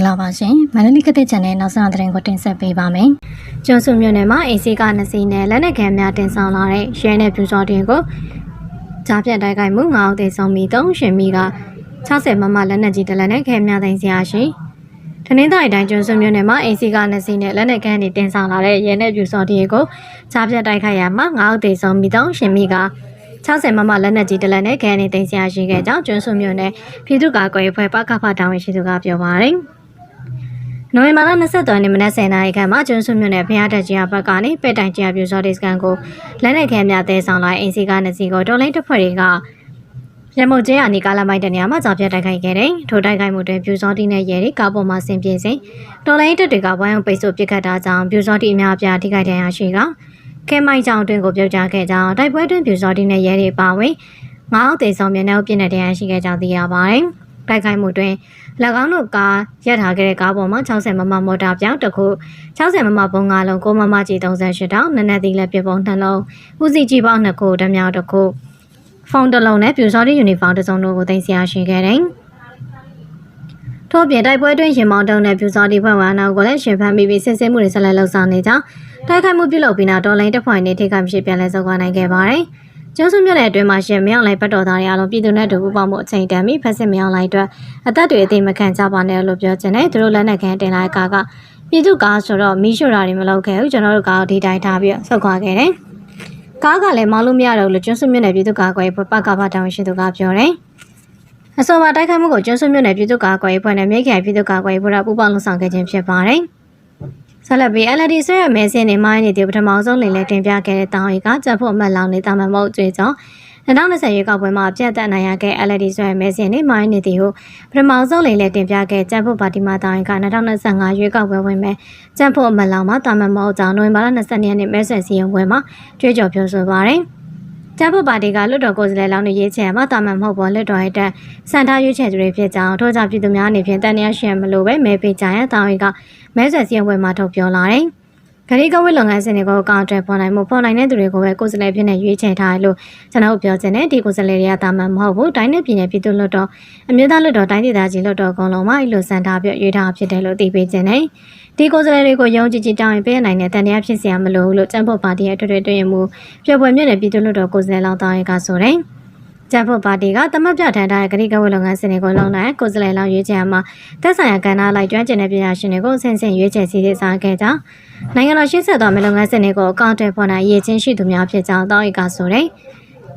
္ဂလာပါရှင်မန္တလေးကတဲ့ channel နောက်ဆုံးသတင်းကိုတင်ဆက်ပေးပါမယ်။ကျွန်းစုမြို့နယ်မှာအေစီက2စီးနဲ့လက်နက်ခဲများတင်ဆောင်လာတဲ့ရဲနဲ့ပြူစောတင်ကိုကြားပြတ်တိုက်ခိုက်မှု9အောင်သေဆုံးပြီး3ရှင်မိက60မမလက်နက်ကြီးတစ်လက်နဲ့ခဲများသိမ်းစရာရှိ။တနင်္သာရီတိုင်းကျွန်းစုမြို့နယ်မှာအေစီက2စီးနဲ့လက်နက်ခဲတွေတင်ဆောင်လာတဲ့ရဲနဲ့ပြူစောတင်ကိုကြားပြတ်တိုက်ခိုက်ရမှာ9အောင်သေဆုံးပြီး3ရှင်မိက60မမလက်နက်ကြီးတစ်လက်နဲ့ခဲနေသိမ်းစရာရှိခဲ့ကြောင်းကျွန်းစုမြို့နယ်ပြည်သူ့ကာကွယ်ရေးဖွဲ့ပကဖတာဝန်ရှိသူကပြောပါရယ်။ နိုဝင်ဘာလ23ရက်နေ့မနက်10:00နာရီခန့်မှာကျွန်းစုမြို့နယ်ဖျားတက်ကြီးဘက်ကနေပဲ့တိုင်ကြီးပြူစော်ဒီစကန်ကိုလက်နက်ခဲများတဲဆောင်လာအင်စီကနှစ်စီကိုတော်လိုင်းတပ်ဖွဲ့တွေကရမုတ်ကျဲအနီကာလမိုက်တဲ့နေရာမှာကြောက်ပြတ်တိုက်ခိုက်ခဲ့တယ်။ထိုတိုက်ခိုက်မှုတွင်ပြူစော်တီနဲ့ရဲတွေကားပေါ်မှာဆင်ပြေစဉ်တော်လိုင်းတပ်တွေကဝိုင်းအောင်ပိတ်ဆို့ပစ်ခတ်တာကြောင့်ပြူစော်တီအများအပြားထိခိုက်ဒဏ်ရာရှိကခဲမိုက်ကြောင်တွင်ကိုပြုတ်ကျခဲ့ကြောင်းတိုက်ပွဲတွင်ပြူစော်တီနဲ့ရဲတွေပါဝင်ငါးအောက်သေးဆောင်မျက်နှာပြည့်တဲ့ဒဏ်ရာရှိခဲ့ကြောင်းသိရပါတယ်။ တိုက်ခိုက်မှုတွင်၎င်းတို့ကားရပ်ထားခဲ့တဲ့ကားပေါ်မှာ60မမမော်တာပြောင်းတစ်ခု60မမဘုံ၅လုံး6မမကြီး38တောင်နက်နက်သီးလက်ပြပုံနှလုံးဦးစီကြီးပေါင်း2ခုဓမြောက်တစ်ခုဖုန်းတစ်လုံးနဲ့ပြူစော်တီယူနီဖောင်းတစ်စုံတို့ကိုတင်စီရရှိခဲ့တယ်။ထို့ပြင်တိုက်ပွဲတွင်ရင်မောင်းတုံးနဲ့ပြူစော်တီဖွဲ့ဝင်အနောက်ကိုလည်းရှင်ဖမ်းပြီးပြီးစစ်ဆေးမှုတွေဆက်လက်လှုပ်ဆောင်နေကြောင်းတိုက်ခိုက်မှုပြုလုပ်ပြီးနောက်တော်လိုင်းတပ်ဖွဲ့နေထိခိုက်မရှိပြန်လဲဆုတ်ခွာနိုင်ခဲ့ပါတယ်။ ကျွန်းစုမြို့နယ်အတွင်းမှာရှင်မြောင်လိုက်ပတ်တော်သားတွေအားလုံးပြည်သူနဲ့တူပူပေါင်းမှုအချိန်တန်ပြီးဖက်စစ်မြောင်လိုက်အတွက်အသက်တွေအသိမခံကြပါနဲ့လို့ပြောချင်တယ်သူတို့လက်နက်ခံတင်လိုက်ကာကပြည်သူကားဆိုတော့မီးရှို့တာတွေမလုပ်ခဲ့ဘူးကျွန်တော်တို့ကားဒီတိုင်းထားပြီးဆုတ်ခွာခဲ့တယ်ကားကလည်းမောင်းလို့မရတော့လို့ကျွန်းစုမြို့နယ်ပြည်သူကားကွယ်ပကဖတောင်ရှိသူကပြောတယ်အစောပါတိုက်ခိုက်မှုကိုကျွန်းစုမြို့နယ်ပြည်သူ့ကာကွယ်ရေးဖွဲ့နဲ့မြေခိုင်ပြည်သူ့ကာကွယ်ရေးဖွဲ့ကပူးပေါင်းလှုပ်ဆောင်ခဲ့ခြင်းဖြစ်ပါတယ်။ ဆက်လက်ပြီး LD ဆွဲရမဲစင်းနေမိုင်းနေတဲ့ပထမဆုံးလင်လဲတင်ပြခဲ့တဲ့တောင်ရီကကြက်ဖို့အမတ်လောင်နေတာမှမဟုတ်ကြွေကြောင်း2020ရွေးကောက်ပွဲမှာပြတ်သက်နိုင်ရခဲ့ LD ဆွဲရမဲစင်းနေမိုင်းနေသည်ဟုပထမဆုံးလင်လဲတင်ပြခဲ့ကြက်ဖို့ပါတီမာတောင်ရီက2025ရွေးကောက်ပွဲဝင်မဲ့ကြက်ဖို့အမတ်လောင်မှာတာမန်မဟုတ်ကြောင်းနိုဝင်ဘာလ22ရက်နေ့မဲဆွယ်စီရင်ပွဲမှာကြွေးကြော်ပြောဆိုပါတယ်။ ကျန်းဖို့ပါတီကလွတ်တော်ကိုယ်စားလှယ်လောင်းတွေရွေးချယ်မှာတာမန်မဟုတ်ပေါ်လွတ်တော်ရဲ့တက်စံထားရွေးချယ်သူတွေဖြစ်ကြောင်းထို့ကြောင့်ပြည်သူများအနေဖြင့်တန်တရားရှင်မလို့ပဲမဲပေးကြရန်တာဝန်ကမဲဆွယ်စည်းဝေးမှာထုတ်ပြောလာတယ်။ ဂရီကဝိလုပ်ငန်းစဉ်တွေကိုအကောင့်တွေပေါ်နိုင်မှုပေါ်နိုင်တဲ့သူတွေကိုပဲကိုယ်စားလှယ်ဖြစ်နေရွေးချယ်ထားတယ်လို့ကျွန်တော်ပြောချင်တယ်ဒီကိုယ်စားလှယ်တွေကတာမန်မဟုတ်ဘူးတိုင်းနဲ့ပြည်နယ်ပြည်သူ့လွတ်တော်အမျိုးသားလွတ်တော်တိုင်းဒေသကြီးလွတ်တော်အကုန်လုံးမှာအဲ့လိုစံထားပြရွေးထားဖြစ်တယ်လို့သိပေးခြင်းတယ်။ဒီကိုယ်စားလှယ်တွေကိုယုံကြည်ကြည်တောင်းရင်ပေးနိုင်တဲ့တန်တရားဖြစ်စရာမလိုဘူးလို့ကျန်းဖို့ပါတီရဲ့ထွေထွေတွင်မှုပြပွဲမြင့်တဲ့ပြည်သူ့လွတ်တော်ကိုယ်စားလှယ်လောင်းတောင်းရကဆိုတယ်။ ကျန်းဖို့ပါတီကတမတ်ပြထန်ထားတဲ့ဂရိကဝလုပ်ငန်းစဉ်တွေကိုလုံနိုင်ကိုယ်စားလှယ်လောင်းရွေးချယ်မှာသက်ဆိုင်ရာကဏ္ဍလိုက်ကျွမ်းကျင်တဲ့ပညာရှင်တွေကိုအဆင့်ဆင့်ရွေးချယ်စီစစ်စားခဲ့ကြောင်းနိုင်ငံတော်ရှင်းဆက်တော်မယ့်လုပ်ငန်းစဉ်တွေကိုအကောင့်တွေပေါ်နိုင်ရည်ချင်းရှိသူများဖြစ်ကြောင်းတောင်းရကဆိုတ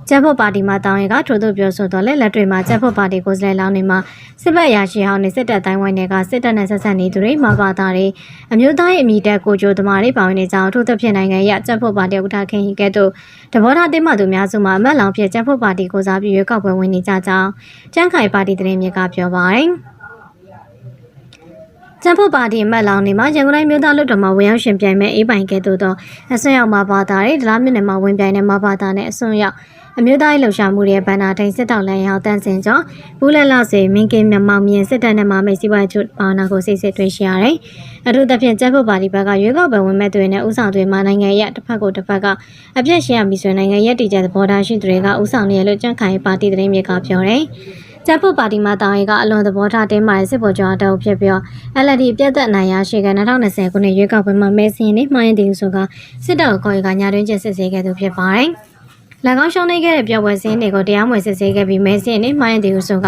ယ်။ကျန်းဖို့ပါတီမှာတောင်းရကထို့သို့ပြောဆိုတော့လက်လက်တွေမှာကျန်းဖို့ပါတီကိုယ်စားလှယ်လောင်းတွေမှာစစ်ဘက်ရာရှိဟောင်းနဲ့စစ်တပ်တိုင်းဝိုင်းတွေကစစ်တပ်နဲ့ဆက်ဆက်နေသူတွေမှာပါတာတွေအမျိုးသားရဲ့အမိတက်ကိုကြိုသမားတွေပါဝင်နေကြောင်းထို့သဖြင့်နိုင်ငံရဲ့ကျန်းဖို့ပါတီဥက္ကဋ္ဌခင်ဟီကဲ့သို့တဘောထားတင်းမှသူများစုမှာအမတ်လောင်ဖြစ်ကျန်းဖို့ပါတီကိုစားပြီးရွေးကောက်ပွဲဝင်နေကြကြောင်းကျန်းခိုင်ပါတီသတင်းမြစ်ကပြောပါတယ်။ ကျန်းဖို့ပါတီအမတ်လောင်နေမှာရန်ကုန်တိုင်းမြို့သားလွတ်တော်မှာဝင်ရောက်ရှင်ပြိုင်မဲ့အေးပိုင်ကဲ့သို့သောအစွန်းရောက်မှာပါတာတွေဒလားမြို့နယ်မှာဝင်ပြိုင်တဲ့မှာပါတာနဲ့အစွန်းရောက်အမျိုးသားရေးလှုပ်ရှားမှုတွေဘန်နာတိုင်းစစ်တောက်လန်ရောင်းတန်းစင်ကျော်ဘူးလက်လောက်စေမင်းကင်းမြမောင်မြင်စစ်တပ်နဲ့မမိတ်စီးပွားချုပ်ပါနာကိုစိတ်စစ်တွေ့ရှိရတယ်။အထူးသဖြင့်ကျန်းဖို့ပါတီဘက်ကရွေးကောက်ပွဲဝင်မဲ့တွေနဲ့ဥဆောင်တွေမှာနိုင်ငံရဲ့တစ်ဖက်ကိုတစ်ဖက်ကအပြည့်ရှင်းရမည်ဆိုရင်နိုင်ငံရဲ့တည်ကြတဲ့ဘော်ဒါရှိသူတွေကဥဆောင်နေရလို့ကြန့်ခိုင်ပါတီသတင်းမြေကပြောတယ်။ ကျပ်ဖို့ပါတီမှာတာဝန်ကအလွန်သဘောထားတင်းမာတဲ့စစ်ဗိုလ်ချုပ်အတောက်ဖြစ်ပြီးတော့ LD ပြတ်သက်နိုင်ရရှိက2020ခုနှစ်ရွေးကောက်ပွဲမှာမဲစင်းနဲ့မှားရင်တည်ဆိုကစစ်တပ်ခေါ်ရကညာတွင်းကျစစ်ဆေးခဲ့သူဖြစ်ပါတယ်။၎င်းရှုံးနေခဲ့တဲ့ပြောပွဲစင်းတွေကိုတရားမဝင်စစ်ဆေးခဲ့ပြီးမဲစင်းနဲ့မှားရင်တည်ဆိုက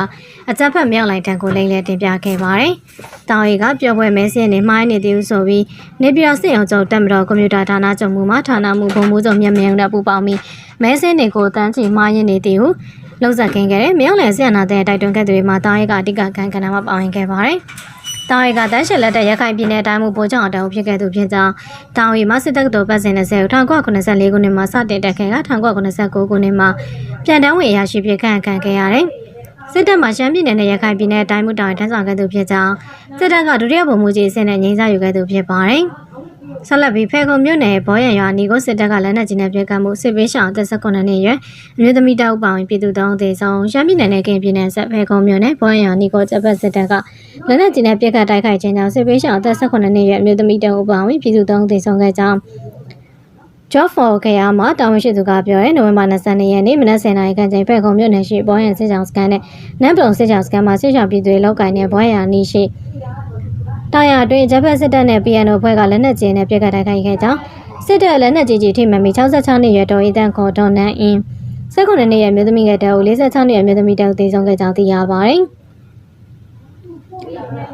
အကြက်ဖက်မြောက်လိုက်တန်ကိုလိမ့်လဲတင်ပြခဲ့ပါတယ်။တာဝန်ကပြောပွဲမဲစင်းနဲ့မှားရင်တည်ဆိုပြီးနေပြည်တော်စစ်အောင်ချုပ်တက်မတော်ကွန်ပျူတာဌာနချုပ်မှုမှဌာနမှုဘုံမှုချုပ်မြတ်မြတ်နဲ့ပူပေါင်းပြီးမဲစင်းတွေကိုတန်းချီမှားရင်နေတည် ဟုလုံးဆက်ခင်းခဲ့တယ်။မြောက်လယ်ဆက်အနာတဲ့တိုက်တွန်းခဲ့သူတွေမှာတာရဲကအဓိကခံကဏ္ဍမှာပါဝင်ခဲ့ပါတယ်။တောင်ရီကတန်းရှယ်လက်တဲ့ရခိုင်ပြည်နယ်တိုင်းမှုဗိုလ်ချုပ်အတောင်ဖြစ်ခဲ့သူဖြစ်ကြောင်းတောင်ရီမှာစစ်တပ်ကတော်ပတ်စဉ်20 1984ခုနှစ်မှာစတင်တက်ခဲ့က1989ခုနှစ်မှာပြန်တန်းဝင်ရရှိဖြစ်ခန့်ခံခဲ့ရတယ်။စစ်တပ်မှရှမ်းပြည်နယ်နဲ့ရခိုင်ပြည်နယ်တိုင်းမှုတောင်ရီထမ်းဆောင်ခဲ့သူဖြစ်ကြောင်းစစ်တပ်ကဒုတိယဗိုလ်မှူးကြီးအဆင့်နဲ့ငြိမ်းစားယူခဲ့သူဖြစ်ပါတယ်။ ဆက်လက်ပြီးဖေကုံမြို့နယ်ဘောရံရွာနီကိုစစ်တပ်ကလက်နက်ကြီးနဲ့ပြစ်ခတ်မှုစစ်ပေးရှောင်သက်19နှစ်ရွယ်အမျိုးသမီးတောက်ပောင်ပြည်သူတောင်းသေးဆုံးရှမ်းပြည်နယ်နဲ့ကင်ပြည်နယ်ဆက်ဖေကုံမြို့နယ်ဘောရံရွာနီကိုတပ်ပတ်စစ်တပ်ကလက်နက်ကြီးနဲ့ပြစ်ခတ်တိုက်ခိုက်ခြင်းကြောင့်စစ်ပေးရှောင်သက်19နှစ်ရွယ်အမျိုးသမီးတောက်ပောင်ပြည်သူတောင်းသေးဆုံးခဲ့ကြောင်း Job for ခရမှာတာဝန်ရှိသူကပြောရဲနိုဝင်ဘာ22ရက်နေ့မနက်10:00နာရီခန့်ချိန်ဖက်ခုံမြို့နယ်ရှိဘောရန်စစ်ကြောင်စကန်နဲ့နမ်ပလုံစစ်ကြောင်စကန်မှာစစ်ကြောင်ပြည်သူတွေလောက်ကိုင်းတဲ့ဘောရန်နီရှိ တာယာအတွင်းဂျပန်စစ်တပ်နဲ့ PNO ဖွဲ့ကလက်နက်ကြီးနဲ့ပြစ်ခတ်တိုက်ခိုက်ခဲ့ကြောင်းစစ်တပ်လက်နက်ကြီးကြီးထိမှန်ပြီး66နှစ်ရွယ်တော်ဤတန်ခေါ်ဒေါ်နန်အင်း19နှစ်ရဲ့မြို့သမီးကတအုပ်46နှစ်ရဲ့မြို့သမီးတအုပ်တည်ဆုံးခဲ့ကြောင်းသိရပါတယ်။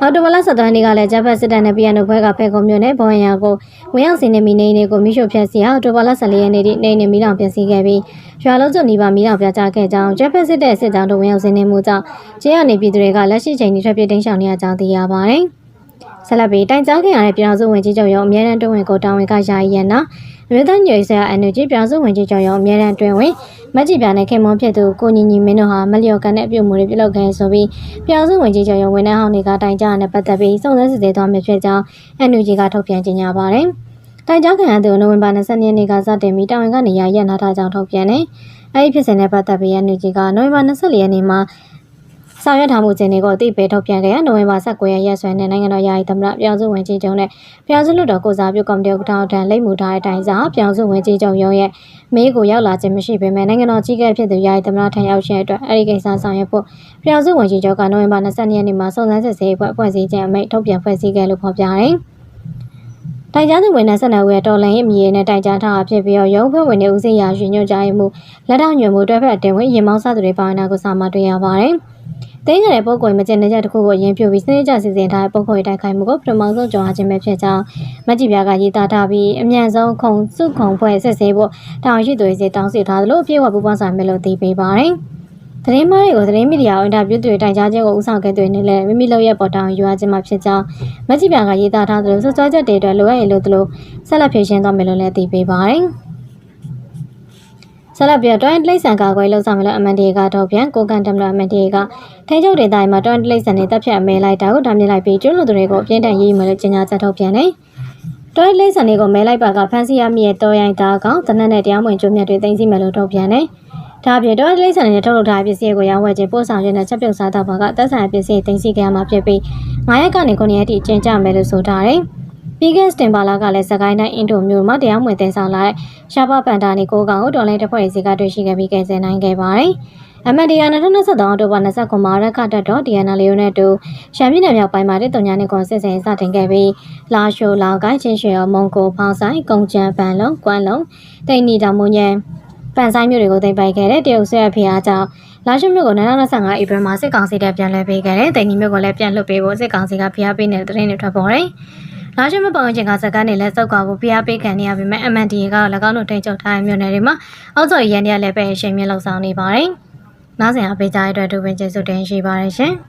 အော်တိုဘလာဆက်သွန်းနေကလည်းဂျပန်စစ်တပ်နဲ့ PNO ဖွဲ့ကဖဲခုံမြို့နယ်ဘောင်ယာကိုဝင်ရောက်စီနေမိနေနေကိုမိရှုဖျက်စီအော်တိုဘလာ14ရက်နေ့ထိနေနေမိလောင်ဖျက်စီခဲ့ပြီးရွာလုံးကျွနီပါမိလောင်ပြကြခဲ့ကြောင်းဂျပန်စစ်တပ်စစ်ကြောင်းတို့ဝင်ရောက်စီနေမှုကြောင့်ကျေးရနေပြည်သူတွေကလက်ရှိချိန်ထိထွက်ပြေးတိမ်းရှောင်နေရကြောင်းသိရပါတယ်။ ဆက်လက်ပြီးတိုင်ကြားခင်ရတဲ့ပြည်တော်စုဝင်ကြီးချုပ်ရုံးအမြဲတမ်းတွင်ဝင်ကိုတာဝန်ကယာယီရန်နာအမျိုးသားညွေဆရာ NUG ပြည်တော်စုဝင်ကြီးချုပ်ရုံးအမြဲတမ်းတွင်ဝင်မက်ကြီးပြနဲ့ခင်မွန်ဖြစ်သူကိုညီညီမင်းတို့ဟာမလျော်ကန်တဲ့အပြုအမူတွေပြုလုပ်ခဲ့ဆိုပြီးပြည်တော်စုဝင်ကြီးချုပ်ရုံးဝန်ထမ်းဟောင်းတွေကတိုင်ကြားရတဲ့ပတ်သက်ပြီးစုံစမ်းစစ်ဆေးသွားမယ်ဖြစ်ကြောင်း NUG ကထုတ်ပြန်ကြေညာပါတယ်။တိုင်ကြားခံရသူနိုဝင်ဘာ22ရက်နေ့ကစတင်ပြီးတာဝန်ကနေရာရက်နာထားကြောင်းထုတ်ပြန်တယ်။အဲဒီဖြစ်စဉ်နဲ့ပတ်သက်ပြီး NUG ကနိုဝင်ဘာ24ရက်နေ့မှာ ဆောင်ရွက်ထားမှုခြင်းတွေကိုအသိပေးထုတ်ပြန်ခဲ့ရနိုဝင်ဘာ19ရက်ရက်စွဲနဲ့နိုင်ငံတော်ယာယီသမ္မတပြောင်စုဝင်ကြီးချုပ်နဲ့ပြောင်စုလွတ်တော်ကိုစားပြုကော်မတီဥက္ကဋ္ဌထံလိပ်မူထားတဲ့အတိုင်းစာပြောင်စုဝင်ကြီးချုပ်ရုံးရဲ့မေးကိုရောက်လာခြင်းမရှိပေမဲ့နိုင်ငံတော်ကြီးကဲဖြစ်သူယာယီသမ္မတထံရောက်ခြင်းအတွက်အဲဒီကိစ္စဆောင်ရွက်ဖို့ပြောင်စုဝင်ကြီးချုပ်ကနိုဝင်ဘာ22ရက်နေ့မှာစုံစမ်းစစ်ဆေးအဖွဲ့ဖွဲ့စည်းခြင်းအမိန့်ထုတ်ပြန်ဖွဲ့စည်းခဲ့လို့ဖော်ပြတယ်။တိုင်ကြားသူဝန်ထမ်းဆက်နဝရဲ့တော်လန်ရဲ့အမည်နဲ့တိုင်ကြားထားတာဖြစ်ပြီးတော့ရုံးဖွဲ့ဝင်တွေဦးစိရာရွှေညွှန်ကြားမှုလက်ထောက်ညွှန်မှုတွဲဖက်အတင်ဝင်ရင်မောင်းစားသူတွေပါဝင်တာကိုစာမတွေ့ရပါတယ်။ တင်းရတဲ့ပုံကွယ်မကျင်တဲ့ချက်တစ်ခုကိုရင်ပြပြီးစနစ်ကျစီစဉ်ထားတဲ့ပုံကွယ်တိုက်ခိုက်မှုကိုပထမဆုံးကြော်အားခြင်းပဲဖြစ်ကြောင်းမက်ကြီးပြားကရေးသားထားပြီးအမြန်ဆုံးခုံစုခုံဖွဲ့ဆက်စေဖို့တောင်ရှိသူတွေစီတောင်းဆိုထားသလိုအပြည့်အဝပူးပေါင်းဆောင်မယ်လို့သိပေးပါတယ်။သတင်းမားတွေကိုသတင်းမီဒီယာအင်တာဗျူးတွေတိုင်ကြားခြင်းကိုဥဆောင်ခဲ့တဲ့နေလဲမိမိလုပ်ရဲ့ပေါ်တောင်ယူအပ်ခြင်းမှာဖြစ်ကြောင်းမက်ကြီးပြားကရေးသားထားသလိုစွတ်စွဲချက်တွေအတွက်လိုအပ်ရင်လို့သလိုဆက်လက်ဖြည့်ရှင်းသွားမယ်လို့လည်းသိပေးပါတယ်။ ဆက်လက်ပြီးတော့လိမ့်ဆန်ကာကွယ်လှုပ်ဆောင်မယ်လို့ MNDA ကထုတ်ပြန်ကိုကန်တမလို့ MNDA ကထိန်းချုပ်ဒေသမှာတွန်လိမ့်ဆန်နေတပ်ဖြတ်အမဲလိုက်တာကိုဒါမြင်လိုက်ပြီးကျွလွန်သူတွေကိုအပြင်းထန်ရေးယူမယ်လို့ကြေညာချက်ထုတ်ပြန်တယ်။တွန်လိမ့်ဆန်တွေကိုမဲလိုက်ပါကဖမ်းဆီးရမိရဲ့တော်ရိုင်းသားကောင်တနက်နဲ့တရားမဝင်ကျိုးမြတ်တွေတင်စီမယ်လို့ထုတ်ပြန်တယ်။ဒါအပြင်တော့လိမ့်ဆန်နဲ့ထုတ်လုပ်ထားတဲ့ပစ္စည်းကိုရောင်းဝယ်ခြင်းပို့ဆောင်ခြင်းနဲ့ချက်ပြုတ်စားတော့ဘာကသက်ဆိုင်ပစ္စည်းတင်စီကြရမှာဖြစ်ပြီး9ရက်ကနေ9ရက်ထိကျင်းကြမယ်လို့ဆိုထားတယ်။ ပြီးခဲ့စတင်ပါလာကလည်းစကိုင်းတိုင်းအင်ဒိုမျိုးမှာတရားမဝင်တင်ဆောင်လာတဲ့ရှားပပန်တာနီကိုကောင်ကိုတော်လိုင်းတပ်ဖွဲ့စီကတွေ့ရှိခဲ့ပြီးကယ်ဆယ်နိုင်ခဲ့ပါတယ်။ MNDA 2023အောက်တိုဘာ29မှာရက်ခတက်တော့ DNA လေးနဲ့တူရှမ်းပြည်နယ်မြောက်ပိုင်းမှာတဲ့တုံညာနေကွန်စစ်စင်စတင်ခဲ့ပြီးလာရှိုလောင်ကိုင်းချင်းရွှေရောမုံကိုဖောင်းဆိုင်ကုံချံပန်လုံးကွမ်းလုံးတိန်နီတောင်မွန်ညံပန်ဆိုင်မျိုးတွေကိုတင်ပိုက်ခဲ့တဲ့တရုတ်ဆွဲဖေအားကြောင့်လာရှိုမြို့ကို2025ဧပြီမှာစစ်ကောင်စီတပ်ပြန်လှည့်ပေးခဲ့တဲ့တိန်နီမျိုးကိုလည်းပြန်လွှတ်ပေးဖို့စစ်ကောင်စီကဖိအားပေးနေတဲ့သတင်းတွေထွက်ပေါ်တယ်။ လာရှိမပောင်ချင်းကစကားနဲ့လက်စောက်ကွာကိုဖိအားပေးခံနေရပေမဲ့ MNDA က၎င်းတို့ထိန်းချုပ်ထားတဲ့မြို့နယ်တွေမှာအောက်စော်ရန်ရလည်းပဲအချိန်မြင့်လှုပ်ဆောင်နေပါတယ်။နားဆင်အားပေးကြတဲ့အတွက်ဒုပင်ကျေးဇူးတင်ရှိပါတယ်ရှင်။